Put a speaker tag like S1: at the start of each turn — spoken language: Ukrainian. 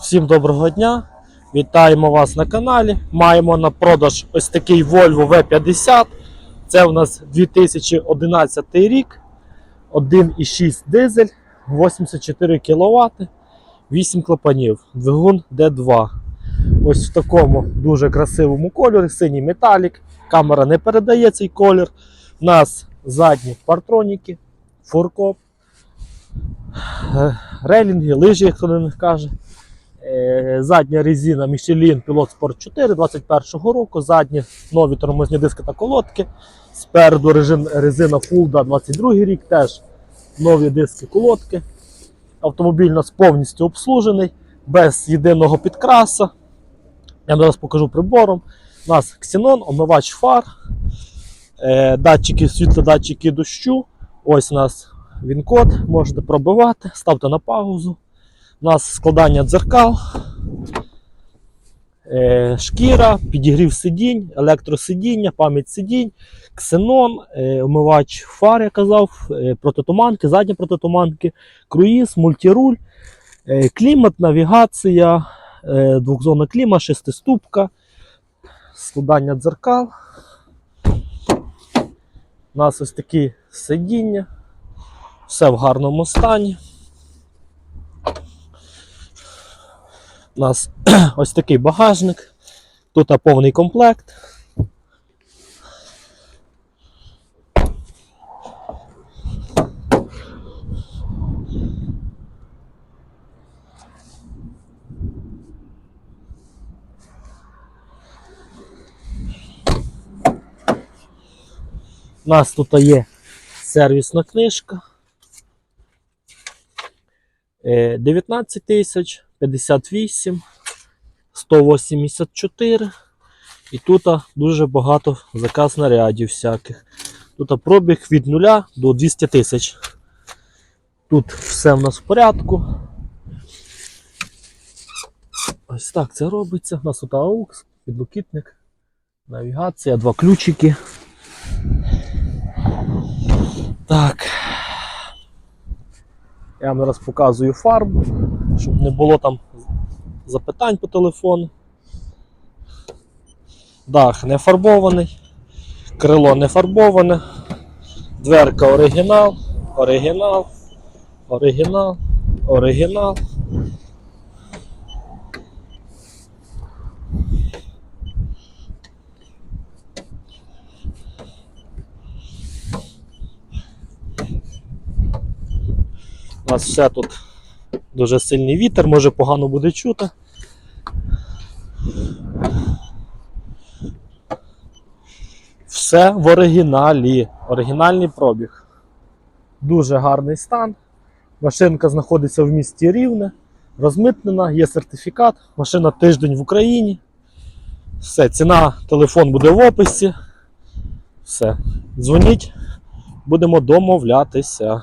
S1: Всім доброго дня! Вітаємо вас на каналі. Маємо на продаж ось такий Volvo V50. Це у нас 2011 рік, 1,6 дизель, 84 кВт, 8 клапанів, двигун D2. Ось в такому дуже красивому кольорі, синій металік. Камера не передає цей колір. У нас задні партроніки, фуркоп, е, релінги, лижі, як хто них каже. Е, Задня резина Michelin Pilot Sport 4 21 року. Задні нові тормозні диски та колодки. Спереду резина Fulda 22 рік, теж нові диски колодки. Автомобіль у нас повністю обслужений, без єдиного підкраса. Я зараз покажу прибором. У нас ксенон, омивач фар, е, датчики світла, датчики дощу. Ось у нас він код, можете пробивати, ставте на паузу. У нас складання дзеркал, е, шкіра, підігрів сидінь, електросидіння, пам'ять сидінь, ксенон, е, омивач фар, я казав, е, протитуманки, задні протитуманки, круїз, мультируль, клімат, навігація, двохзонна кліма, шестиступка, складання дзеркал. У нас ось такі сидіння, все в гарному стані. У нас ось такий багажник. Тут повний комплект. У нас тут є сервісна книжка. Е, 19 тисяч, 58, 184. І тут дуже багато заказ нарядів всяких. Тут пробіг від 0 до 200 тисяч. Тут все в нас в порядку. Ось так це робиться. У нас тут AUX, підлокітник, навігація, два ключики. Так. Я вам зараз показую фарбу, щоб не було там запитань по телефону. Дах не фарбований, крило не фарбоване, дверка оригінал, оригінал, оригінал, оригінал. У нас все тут дуже сильний вітер, може погано буде чути. Все в оригіналі. Оригінальний пробіг. Дуже гарний стан. Машинка знаходиться в місті Рівне, розмитнена, є сертифікат. Машина тиждень в Україні. Все, ціна, телефон буде в описі. Все. Дзвоніть, будемо домовлятися.